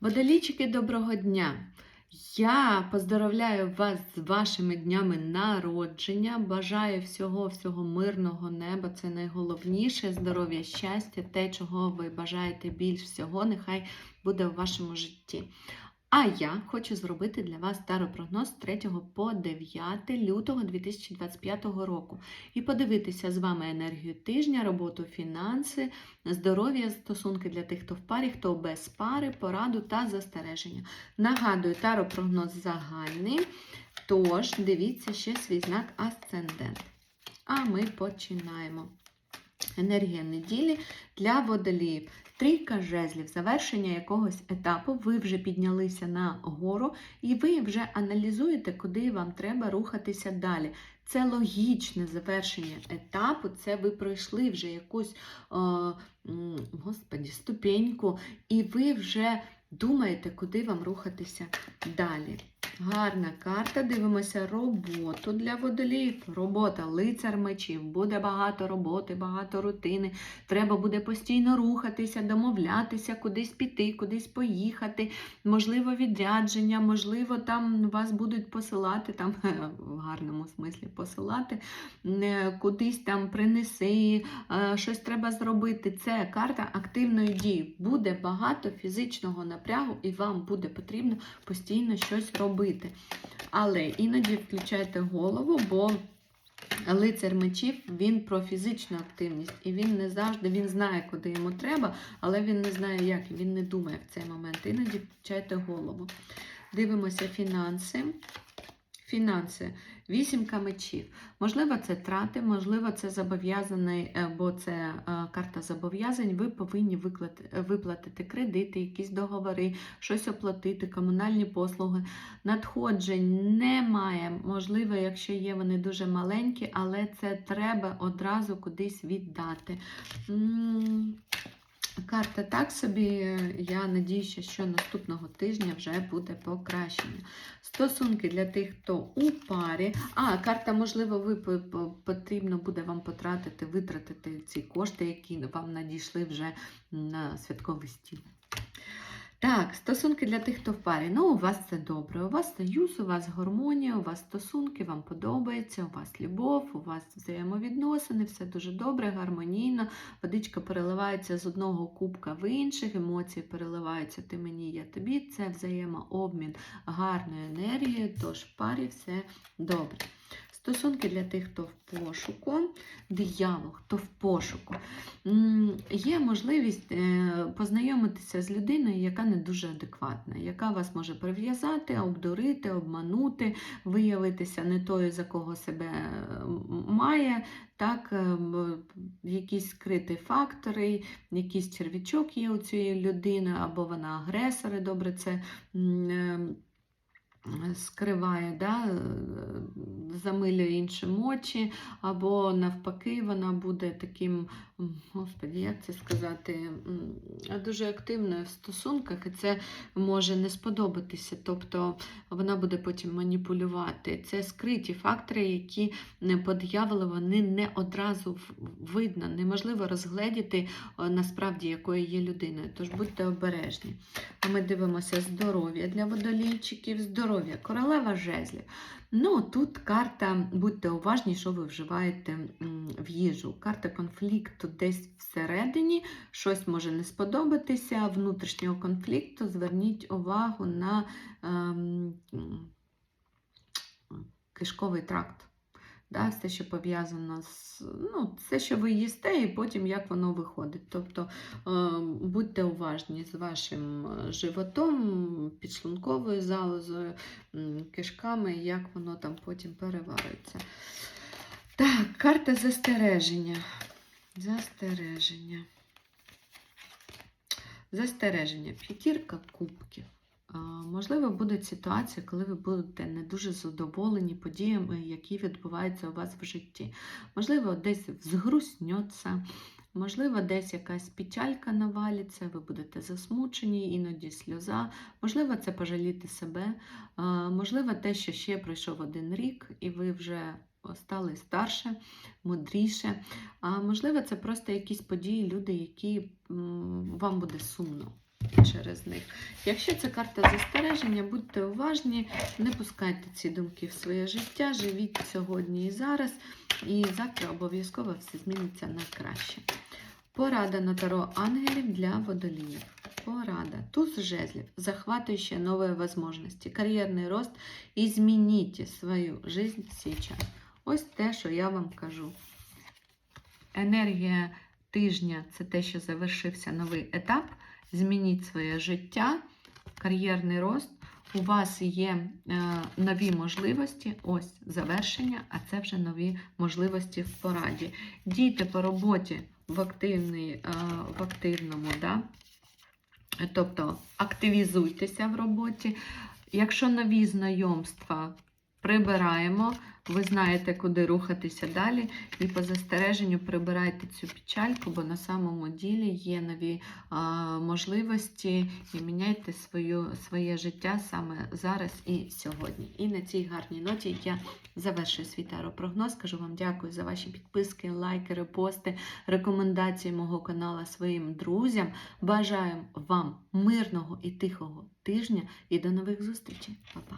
Водолійчики, доброго дня! Я поздоровляю вас з вашими днями народження. Бажаю всього всього мирного неба. Це найголовніше здоров'я, щастя, те, чого ви бажаєте більш всього, нехай буде в вашому житті. А я хочу зробити для вас таропрогноз з 3 по 9 лютого 2025 року і подивитися з вами енергію тижня, роботу, фінанси, здоров'я, стосунки для тих, хто в парі, хто без пари, пораду та застереження. Нагадую, таропрогноз загальний. Тож, дивіться ще свій знак асцендент. А ми починаємо. Енергія неділі для водоліїв. Трійка жезлів, завершення якогось етапу, ви вже піднялися на гору, і ви вже аналізуєте, куди вам треба рухатися далі. Це логічне завершення етапу, це ви пройшли вже якусь о, господі, ступеньку, і ви вже думаєте, куди вам рухатися далі. Гарна карта. Дивимося роботу для водоліїв. Робота, лицар мечів. Буде багато роботи, багато рутини. Треба буде постійно рухатися, домовлятися, кудись піти, кудись поїхати. Можливо, відрядження, можливо, там вас будуть посилати, там в гарному смислі посилати, е, кудись там принеси, е, щось треба зробити. Це карта активної дії. Буде багато фізичного напрягу, і вам буде потрібно постійно щось робити. Але іноді включайте голову, бо лицар мечів він про фізичну активність, і він не завжди він знає, куди йому треба, але він не знає, як, він не думає в цей момент. Іноді включайте голову. Дивимося фінанси. Фінанси, вісімка мечів. Можливо, це трати, можливо, це зобов'язаний, е, бо це е, карта зобов'язань. Ви повинні виплатити кредити, якісь договори, щось оплатити, комунальні послуги. Надходжень немає. Можливо, якщо є, вони дуже маленькі, але це треба одразу кудись віддати. Карта так собі. Я надіюся, що наступного тижня вже буде покращення. Стосунки для тих, хто у парі. А, карта, можливо, ви по- по- потрібно буде вам потратити, витратити ці кошти, які вам надійшли вже на святковий стіл. Так, стосунки для тих, хто в парі. Ну, у вас це добре. У вас союз, у вас гармонія, у вас стосунки, вам подобається, у вас любов, у вас взаємовідносини, все дуже добре, гармонійно. Водичка переливається з одного кубка в інших, емоції переливаються ти мені, я тобі. Це взаємообмін гарною енергією, тож в парі все добре. Стосунки для тих, хто в пошуку, диявол, хто в пошуку. Є можливість е, познайомитися з людиною, яка не дуже адекватна, яка вас може прив'язати, обдурити, обманути, виявитися не тою, за кого себе е, має. Так, е, якісь скриті фактори, якийсь червячок є у цієї людини, або вона агресор, і добре це м, е, скриває, да, е, замилює іншим очі, або навпаки, вона буде таким, господі, як це сказати, дуже активною в стосунках, і це може не сподобатися. Тобто вона буде потім маніпулювати. Це скриті фактори, які по дияволу, вони не одразу видно, неможливо розгледіти е, насправді, якою є людиною. Тож будьте обережні. А ми дивимося здоров'я для водолійчиків, здоров'я, королева жезлів. Ну, тут карта, будьте уважні, що ви вживаєте в їжу. Карта конфлікту десь всередині, щось може не сподобатися, внутрішнього конфлікту. Зверніть увагу на ем, кишковий тракт. Да, все, що пов'язано з ну, все, що ви їсте, і потім як воно виходить. Тобто е, будьте уважні з вашим е, животом, підшлунковою залозою, кишками, як воно там потім переварюється. Так, карта застереження. Застереження. Застереження. П'ятірка кубків. Можливо, буде ситуація, коли ви будете не дуже задоволені подіями, які відбуваються у вас в житті. Можливо, десь згруснеться, можливо, десь якась печалька навалиться, ви будете засмучені, іноді сльоза. Можливо, це пожаліти себе, можливо, те, що ще пройшов один рік, і ви вже стали старше, мудріше. А можливо, це просто якісь події, люди, які вам буде сумно. Через них. Якщо це карта застереження, будьте уважні, не пускайте ці думки в своє життя, живіть сьогодні і зараз, і завтра обов'язково все зміниться на краще. Порада на таро ангелів для водоліїв. Порада. Туз жезлів, захватывающие новые возможности, кар'єрний рост і змініть свою жизнь сейчас. Ось те, що я вам кажу. Енергія тижня це те, що завершився новий етап. Змініть своє життя, кар'єрний рост. У вас є е, нові можливості, ось завершення, а це вже нові можливості в пораді. Дійте по роботі в, активний, е, в активному, да? тобто активізуйтеся в роботі. Якщо нові знайомства прибираємо, ви знаєте, куди рухатися далі. І по застереженню прибирайте цю печальку, бо на самому ділі є нові а, можливості і міняйте свою, своє життя саме зараз і сьогодні. І на цій гарній ноті я завершую свій таропрогноз. Кажу вам дякую за ваші підписки, лайки, репости, рекомендації мого каналу своїм друзям. Бажаю вам мирного і тихого тижня і до нових зустрічей. Па-па!